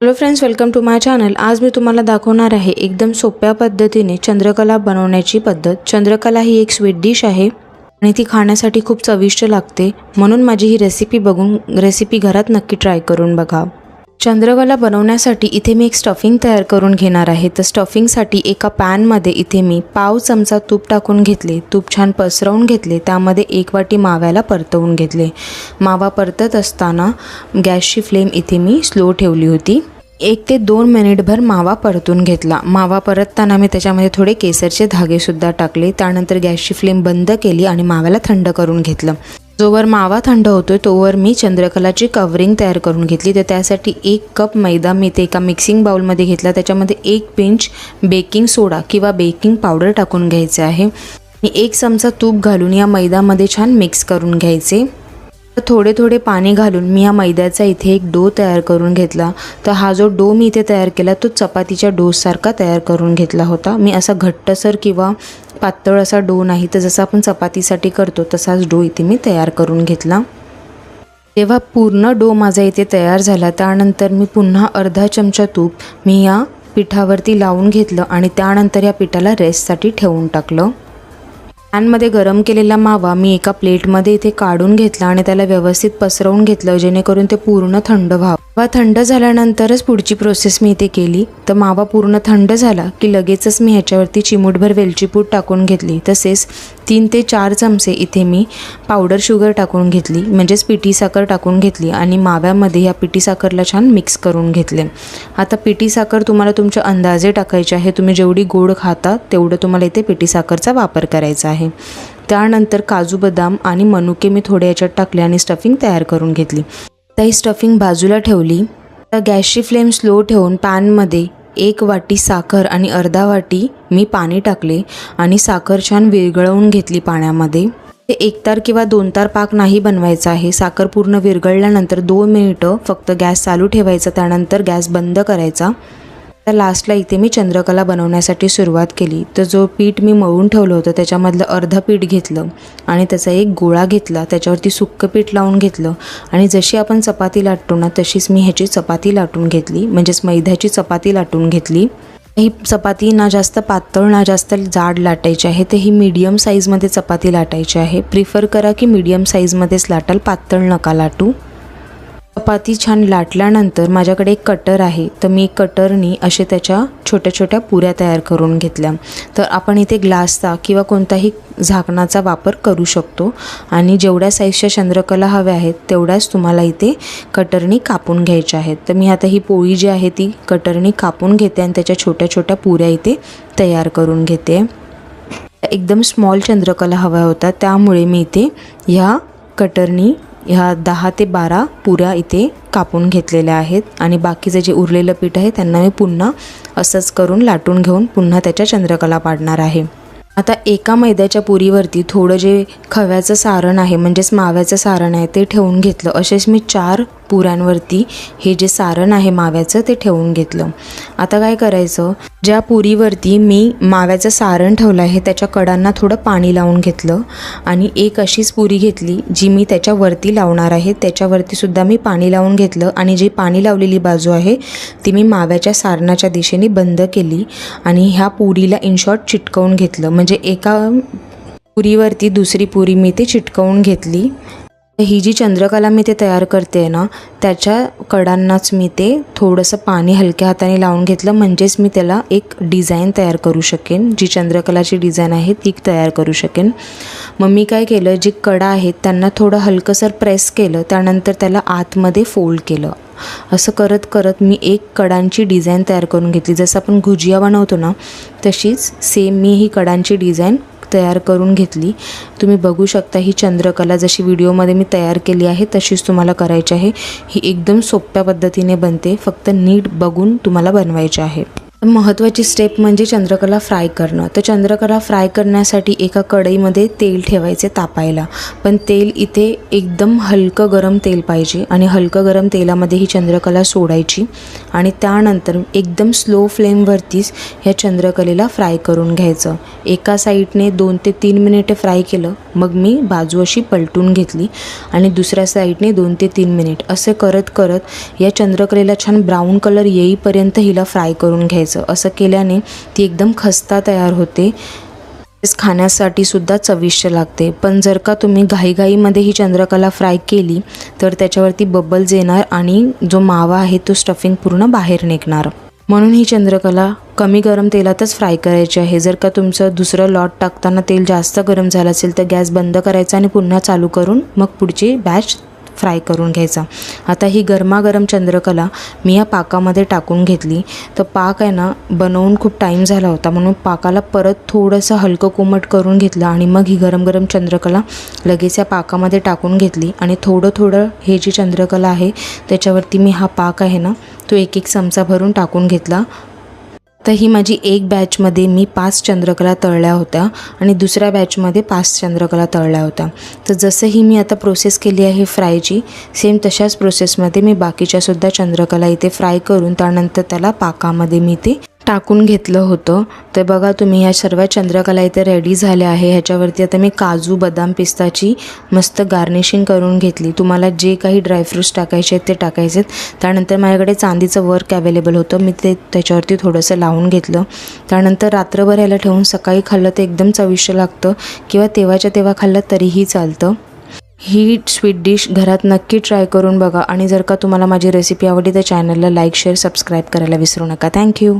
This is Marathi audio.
Hello friends welcome to my channel आज मी तुम्हाला दाखवणार आहे एकदम सोप्या पद्धतीने चंद्रकला बनवण्याची पद्धत. चंद्रकला ही एक स्वीट डिश आहे आणि ती खाण्यासाठी खूप चविष्ट लागते. म्हणून माझी ही रेसिपी बघून रेसिपी घरात नक्की ट्राय करून बघा. चंद्रकला बनवण्यासाठी इथे मी एक स्टफिंग तयार करून घेणार आहे. तर स्टफिंगसाठी एका पॅनमध्ये इथे मी पाव चमचा तूप टाकून घेतले. तूप छान पसरवून घेतले. त्यामध्ये एक वाटी माव्याला परतवून घेतले. मावा परतत असताना गॅसची फ्लेम इथे मी स्लो ठेवली होती. एक ते दोन मिनिटभर मावा परतून घेतला. मावा परतताना मी त्याच्यामध्ये थोडे केसरचे धागेसुद्धा टाकले. त्यानंतर गॅसची फ्लेम बंद केली आणि माव्याला थंड करून घेतलं. जोवर मावा थंड होतोय तोवर मी चंद्रकलाची कवरिंग तयार करून घेतली. तर त्यासाठी एक कप मैदा मी ते एका मिक्सिंग बाउलमध्ये घेतला. त्याच्यामध्ये एक पिंच बेकिंग सोडा किंवा बेकिंग पावडर टाकून घ्यायचे आहे. आणि एक चमचा तूप घालून या मैदामध्ये छान मिक्स करून घ्यायचे. थोडे थोडे पाणी घालून मी या मैद्याचा इथे एक डो तयार करून घेतला. तर हा जो डो मी इथे तयार केला तो चपातीच्या डोसारखा तयार करून घेतला होता. मी असा घट्टसर किंवा पातळ असा डो नाही तर जसं आपण चपातीसाठी करतो तसाच डो इथे मी तयार करून घेतला. जेव्हा पूर्ण डो माझा इथे तयार झाला त्यानंतर मी पुन्हा अर्धा चमचा तूप मी या पिठावरती लावून घेतलं आणि त्यानंतर या पिठाला रेस्टसाठी ठेवून टाकलं. पॅनमध्ये गरम केलेला मावा मी एका प्लेटमध्ये इथे काढून घेतला आणि त्याला व्यवस्थित पसरवून घेतलं जेणेकरून ते पूर्ण थंड व्हावं. मावा थंड झाल्यानंतरच पुढची प्रोसेस मी इथे केली. तर मावा पूर्ण थंड झाला की लगेचच मी ह्याच्यावरती चिमूटभर वेलची पूड टाकून घेतली. तसेच तीन ते चार चमचे इथे मी पावडर शुगर टाकून घेतली. म्हणजेच पिठी साखर टाकून घेतली आणि माव्यामध्ये ह्या पिठी साखरला छान मिक्स करून घेतले. आता पिठी साखर तुम्हाला तुमच्या अंदाजे टाकायचे आहे. तुम्ही जेवढी गोड खाता तेवढं तुम्हाला इथे पिठी साखरचा वापर करायचा आहे. त्यानंतर काजू बदाम आणि मनुके मी थोडे याच्यात टाकले आणि स्टफिंग तयार करून घेतली. आता ही स्टफिंग बाजूला ठेवली तर गॅसची फ्लेम स्लो ठेवून पॅनमध्ये एक वाटी साखर आणि अर्धा वाटी मी पाणी टाकले आणि साखर छान विरघळवून घेतली पाण्यामध्ये. ते एक तार किंवा दोन तार पाक नाही बनवायचा आहे. साखर पूर्ण विरघळल्यानंतर दोन मिनिटं फक्त गॅस चालू ठेवायचा त्यानंतर गॅस बंद करायचा. तर लास्टला इथे मी चंद्रकला बनवण्यासाठी सुरुवात केली. तर जो पीठ मी मळून ठेवलं होतं त्याच्यामधलं अर्धं पीठ घेतलं आणि त्याचा एक गोळा घेतला. त्याच्यावरती सुक्कं पीठ लावून घेतलं आणि जशी आपण चपाती लाटतो ना तशीच मी ह्याची चपाती लाटून घेतली. म्हणजेच मैद्याची चपाती लाटून घेतली. ही चपाती ना जास्त पातळ ना जास्त जाड लाटायची आहे तर ही मीडियम साईजमध्ये चपाती लाटायची आहे. प्रिफर करा की मीडियम साईजमध्येच लाटाल पातळ नका लाटू. चपाती छान लाटल्यानंतर माझ्याकडे एक कटर आहे. तर मी कटरनी असे त्याच्या छोट्या छोट्या पुऱ्या तयार करून घेतल्या. तर आपण इथे ग्लासचा किंवा कोणताही झाकणाचा वापर करू शकतो. आणि जेवढ्या साईजच्या चंद्रकला हव्या आहेत तेवढ्याच तुम्हाला इथे कटरनी कापून घ्यायच्या आहेत. तर मी आता ही पोळी जी आहे ती कटरनी कापून घेते आणि त्याच्या छोट्या छोट्या पुऱ्या इथे तयार करून घेते. एकदम स्मॉल चंद्रकला हव्या होता त्यामुळे मी इथे ह्या कटरनी ह्या दहा ते बारा पुऱ्या इथे कापून घेतलेल्या आहेत आणि बाकीचं जे उरलेलं पीठ आहे त्यांना मी पुन्हा असंच करून लाटून घेऊन पुन्हा त्याच्या चंद्रकला पाडणार आहे. आता एका मैद्याच्या पुरीवरती थोडं जे खव्याचं सारण आहे म्हणजेच माव्याचं सारण आहे ते ठेवून घेतलं. असेच मी चार पुरांवरती हे जे सारण आहे माव्याचं ते ठेवून घेतलं. आता काय करायचं? ज्या पुरीवरती मी माव्याचं सारण ठेवलं आहे त्याच्या कडांना थोडं पाणी लावून घेतलं आणि एक अशीच पुरी घेतली जी मी त्याच्यावरती लावणार आहे. त्याच्यावरतीसुद्धा मी पाणी लावून घेतलं आणि जी पाणी लावलेली बाजू आहे ती मी माव्याच्या सारणाच्या दिशेने बंद केली आणि ह्या पुरीला इन शॉर्ट चिटकवून घेतलं. म्हणजे एका पुरीवरती दुसरी पुरी मी ते चिटकवून घेतली ही जी चंद्रकला मी ते तयार करते ना त्याच्या कडांनाच मी ते थोडंसं पाणी हलक्या हाताने लावून घेतलं. म्हणजेच मी त्याला एक डिझाईन तयार करू शकेन. जी चंद्रकलाची डिझाईन आहे ती तयार करू शकेन. मग मी काय केलं जी कडा आहेत त्यांना थोडं हलकंसर प्रेस केलं. त्यानंतर त्याला आतमध्ये फोल्ड केलं. असं करत करत मी एक कडांची डिझाईन तयार करून घेतली. जसं आपण गुजिया बनवतो ना तशीच सेम मी ही कडांची डिझाईन तयार करून घेतली. तुम्ही बघू शकता ही चंद्रकला जशी व्हिडिओमध्ये मी तयार केली आहे तशीच तुम्हाला करायची आहे. ही एकदम सोप्या पद्धतीने बनते फक्त नीट बघून तुम्हाला बनवायची आहे. महत्त्वाची स्टेप म्हणजे चंद्रकला फ्राय करणं. तर चंद्रकला फ्राय करण्यासाठी एका कढईमध्ये तेल ठेवायचे तापायला. पण तेल इथे एकदम हलकं गरम तेल पाहिजे आणि हलकं गरम तेलामध्ये ही चंद्रकला सोडायची आणि त्यानंतर एकदम स्लो फ्लेमवरतीच ह्या चंद्रकलेला फ्राय करून घ्यायचं. एका साईडने दोन ते तीन मिनिटे फ्राय केलं मग मी बाजू अशी पलटून घेतली आणि दुसऱ्या साईडने दोन ते तीन मिनिट असे करत करत या चंद्रकलेला छान ब्राऊन कलर येईपर्यंत हिला फ्राय करून घ्यायचं. असं केल्याने ती एकदम खस्ता तयार होते. तसेच खाण्यासाठी सुद्धा चविष्ट लागते. पण जर का तुम्ही घाईघाईमध्ये ही चंद्रकला फ्राय केली तर त्याच्यावरती बबल्स येणार आणि जो मावा आहे तो स्टफिंग पूर्ण बाहेर निघणार. म्हणून ही चंद्रकला कमी गरम तेलातच फ्राय करायची आहे. जर का तुमचं दुसरं लॉट टाकताना तेल जास्त गरम झालं असेल तर गॅस बंद करायचा आणि पुन्हा चालू करून मग पुढची बॅच फ्राय करून घ्यायचा. आता ही गरमागरम चंद्रकला मी या पाकामध्ये टाकून घेतली. तर पाक आहे ना बनवून खूप टाईम झाला होता. म्हणून पाकाला परत थोडंसं हलकं कोमट करून घेतलं आणि मग ही गरम गरम चंद्रकला लगेच या पाकामध्ये टाकून घेतली. आणि थोडं थोडं हे जी चंद्रकला आहे त्याच्यावरती मी हा पाक आहे ना तो एक एक चमचा भरून टाकून घेतला. तर ही माझी एक बॅचमध्ये मी पाच चंद्रकला तळल्या होत्या आणि दुसऱ्या बॅचमध्ये पाच चंद्रकला तळल्या होत्या. तर जसं ही मी आता प्रोसेस केली आहे फ्रायची सेम तशाच प्रोसेसमध्ये मी बाकीच्यासुद्धा चंद्रकला इथे फ्राय करून त्यानंतर त्याला पाकामध्ये मी ते टाकून घेतलं होतं. तर बघा तुम्ही ह्या सर्व चंद्रकला इथे रेडी झाल्या आहे. ह्याच्यावरती आता मी काजू बदाम पिस्ताची मस्त गार्निशिंग करून घेतली. तुम्हाला जे काही ड्रायफ्रूट्स टाकायचे आहेत ते टाकायचे आहेत त्यानंतर माझ्याकडे चांदीचं वर्क अवेलेबल होतं. मी ते त्याच्यावरती थोडंसं लावून घेतलं. त्यानंतर रात्रभर याला ठेवून सकाळी खाल्लं तर एकदम चविष्ट लागतं. किंवा तेव्हाच्या तेव्हा खाल्लं तरीही चालतं. ही स्वीट डिश घरात नक्की ट्राय करून बघा. आणि जर का तुम्हाला माझी रेसिपी आवडली तर चॅनलला लाईक शेअर सबस्क्राईब करायला विसरू नका. थँक्यू